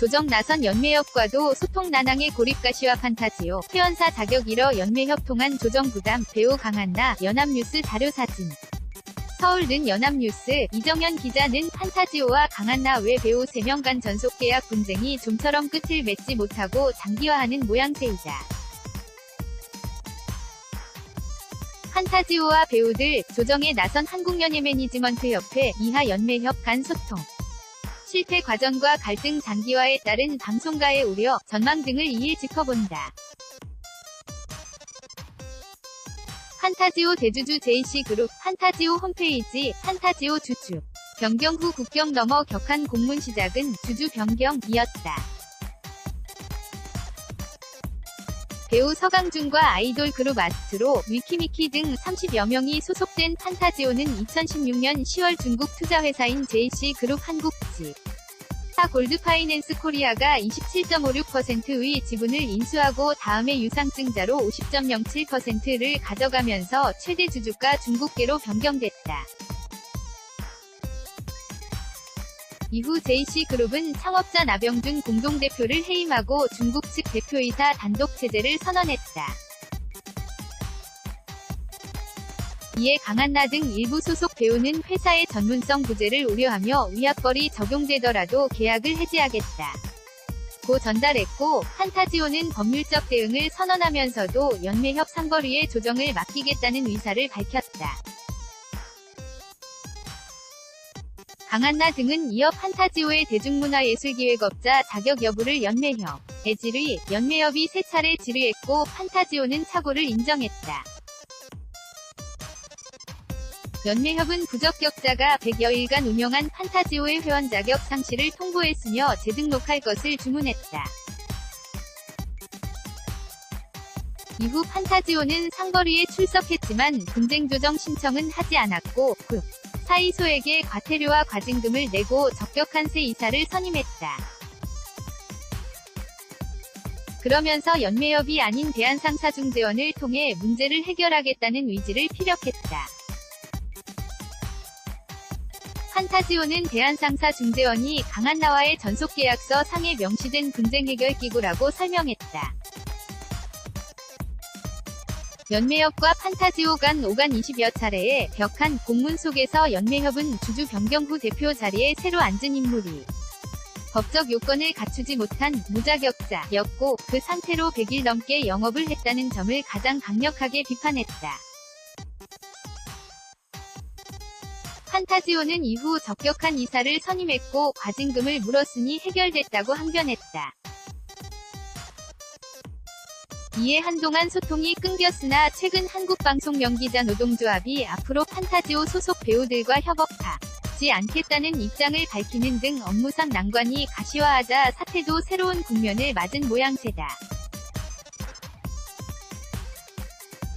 조정 나선 연매협과도 소통 난항의 고립가시와 판타지오, 회원사 자격 잃어 연매협 통한 조정 부담, 배우 강한나, 연합뉴스 자료 사진. 서울는 연합뉴스, 이정현 기자는 판타지오와 강한나 외 배우 3명 간 전속계약 분쟁이 좀처럼 끝을 맺지 못하고 장기화하는 모양새이다. 판타지오와 배우들, 조정에 나선 한국연예 매니지먼트 협회, 이하 연매협 간 소통. 실패 과정과 갈등 장기화에 따른 방송가의 우려, 전망 등을 이일 짚어본다. 판타지오 대주주 JC그룹, 판타지오 홈페이지, 판타지오 주주. 변경 후 국경 넘어 격한 공문 시작은 주주 변경이었다. 배우 서강준과 아이돌 그룹 아스트로, 위키미키 등 30여 명이 소속된 판타지오는 2016년 10월 중국 투자회사인 JC그룹 한국지. 타 골드파이낸스 코리아가 27.56%의 지분을 인수하고 다음에 유상증자로 50.07%를 가져가면서 최대 주주가 중국계로 변경됐다. 이후 JC그룹은 창업자 나병준 공동대표를 해임하고 중국 측 대표이사 단독 체제를 선언했다. 이에 강한나 등 일부 소속 배우는 회사의 전문성 부재를 우려하며 위약벌이 적용되더라도 계약을 해지하겠다. 고 전달했고, 판타지오는 법률적 대응을 선언하면서도 연매협 상거리의 조정을 맡기겠다는 의사를 밝혔다. 강한나 등은 이어 판타지오의 대중문화예술기획업자 자격 여부를 연매협, 애질의 연매협이 세 차례 질의했고 판타지오는 착오를 인정했다. 연매협은 부적격자가 100여일간 운영한 판타지오의 회원 자격 상실을 통보했으며 재등록할 것을 주문했다. 이후 판타지오는 상거리에 출석했지만 분쟁 조정 신청은 하지 않았고, 그 사이소에게 과태료와 과징금을 내고 적격한 새 이사를 선임했다. 그러면서 연매협이 아닌 대한상사중재원을 통해 문제를 해결하겠다는 의지를 피력했다. 판타지오는 대한상사중재원이 강한나와의 전속계약서 상에 명시된 분쟁 해결 기구라고 설명했다. 연매협과 판타지오 간 5간 20여 차례의 벽한 공문 속에서 연매협은 주주 변경 후 대표 자리에 새로 앉은 인물이 법적 요건을 갖추지 못한 무자격자였고 그 상태로 100일 넘게 영업을 했다는 점을 가장 강력하게 비판했다. 판타지오는 이후 적격한 이사를 선임했고 과징금을 물었으니 해결됐다고 항변했다. 이에 한동안 소통이 끊겼으나 최근 한국방송 연기자 노동조합이 앞으로 판타지오 소속 배우들과 협업하지 않겠다는 입장을 밝히는 등 업무상 난관이 가시화하자 사태도 새로운 국면을 맞은 모양새다.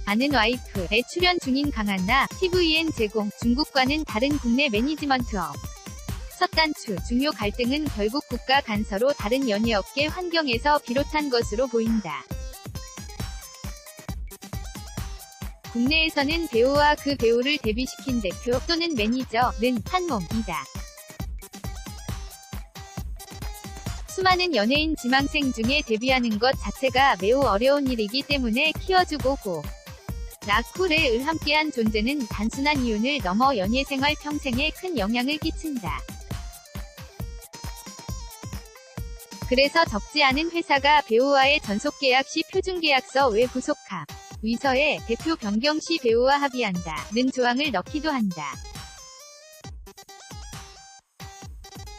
아는 와이프에 출연 중인 강한나, TVN 제공, 중국과는 다른 국내 매니지먼트업. 첫 단추, 중요 갈등은 결국 국가 간서로 다른 연예업계 환경에서 비롯한 것으로 보인다. 국내에서는 배우와 그 배우를 데뷔시킨 대표 또는 매니저는 한 몸이다. 수많은 연예인 지망생 중에 데뷔하는 것 자체가 매우 어려운 일이기 때문에 키워주고 고 을 함께한 존재는 단순한 이윤을 넘어 연예생활 평생에 큰 영향을 끼친다. 그래서 적지 않은 회사가 배우와의 전속계약 시 표준계약서 외 부속합 위서에 대표 변경 시 배우와 합의한다 는 조항을 넣기도 한다.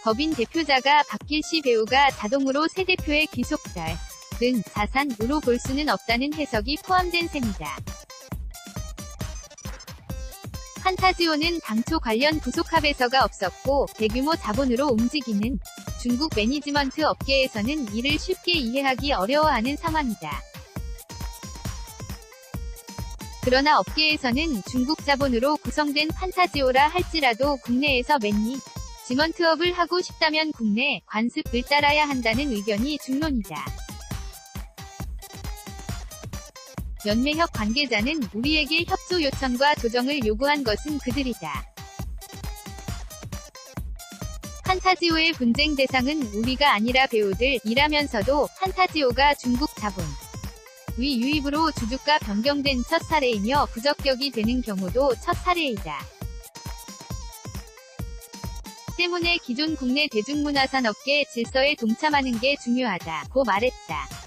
법인 대표자가 바뀔 시 배우가 자동으로 새 대표의 귀속달 는 자산으로 볼 수는 없다는 해석이 포함된 셈이다. 판타지오는 당초 관련 부속합에서가 없었고 대규모 자본으로 움직이는 중국 매니지먼트 업계에서는 이를 쉽게 이해하기 어려워하는 상황이다. 그러나 업계에서는 중국 자본으로 구성된 판타지오라 할지라도 국내에서 매니 지먼트업을 하고 싶다면 국내 관습을 따라야 한다는 의견이 중론이다. 연매협 관계자는 우리에게 협조 요청과 조정을 요구한 것은 그들이다. 판타 판타지오의 분쟁 대상은 우리가 아니라 배우들이라면서도 판타지오가 중국 자본 위 유입으로 주주가 변경된 첫 사례이며 부적격이 되는 경우도 첫 사례이다. 때문에 기존 국내 대중문화산업계 질서에 동참하는 게 중요하다고 말했다.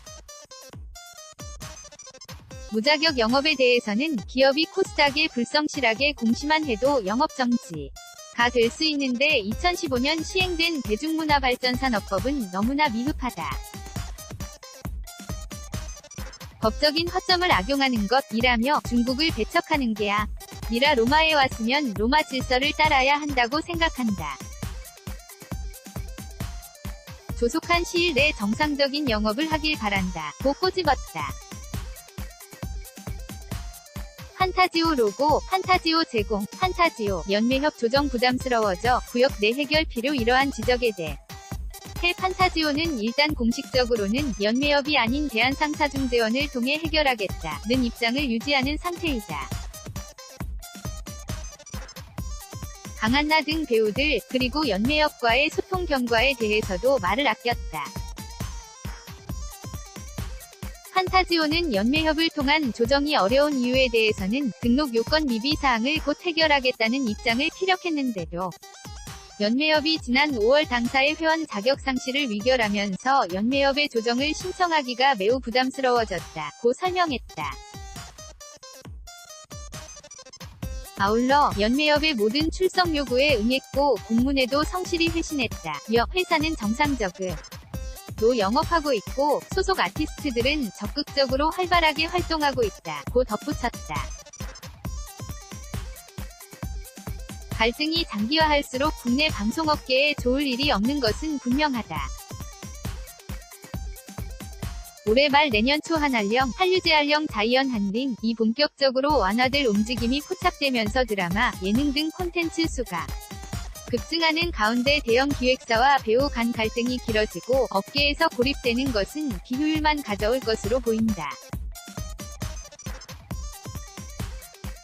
무자격 영업에 대해서는 기업이 코스닥에 불성실하게 공시만 해도 영업정지 가 될 수 있는데 2015년 시행된 대중문화발전산업법은 너무나 미흡하다. 법적인 허점을 악용하는 것이라며 중국을 배척하는 게야. 미라 로마에 왔으면 로마 질서를 따라야 한다고 생각한다. 조속한 시일 내 정상적인 영업을 하길 바란다. 고 꼬집었다. 판타지오 로고, 판타지오 제공, 판타지오, 연매협 조정 부담스러워져 구역 내 해결 필요 이러한 지적에 대해 해 판타지오는 일단 공식적으로는 연매협이 아닌 대한상사중재원을 통해 해결하겠다는 입장을 유지하는 상태이다. 강한나 등 배우들, 그리고 연매협과의 소통 경과에 대해서도 말을 아꼈다. 판타지오는 연매협을 통한 조정이 어려운 이유에 대해서는 등록 요건 미비 사항을 곧 해결하겠다는 입장을 피력했는데도 연매협이 지난 5월 당사의 회원 자격 상실을 위결하면서 연매협의 조정을 신청하기가 매우 부담스러워졌다 고 설명했다. 아울러 연매협의 모든 출석 요구에 응했고 공문에도 성실히 회신했다. 여 회사는 정상적으로 영업하고 있고 소속 아티스트들은 적극적으로 활발하게 활동하고 있다. 고 덧붙였다. 갈등이 장기화할수록 국내 방송업계에 좋을 일이 없는 것은 분명하다. 올해 말 내년 초 한알령, 한류제알령 자이언 한딩, 이 본격적으로 완화될 움직임이 포착되면서 드라마, 예능 등 콘텐츠 수가 급증하는 가운데 대형 기획사와 배우 간 갈등이 길어지고 업계에서 고립되는 것은 기효율만 가져올 것으로 보인다.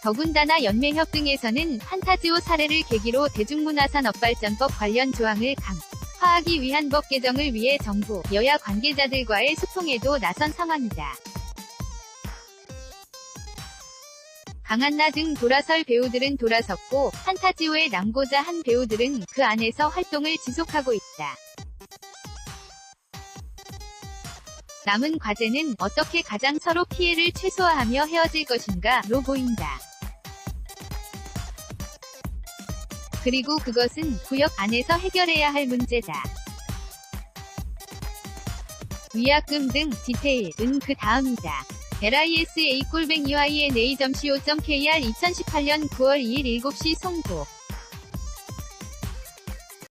더군다나 연매협 등에서는 판타지오 사례를 계기로 대중문화산업발전법 관련 조항을 강화하기 위한 법 개정을 위해 정부, 여야 관계자들과의 소통에도 나선 상황이다. 강한나 등 돌아설 배우들은 돌아섰고 판타지오에 남고자 한 배우들은 그 안에서 활동을 지속하고 있다. 남은 과제는 어떻게 가장 서로 피해를 최소화하며 헤어질 것인가로 보인다. 그리고 그것은 구역 안에서 해결해야 할 문제다. 위약금 등 디테일은 그 다음이다. Lisa 꼴뱅 uina.co.kr 2018년 9월 2일 7시 송도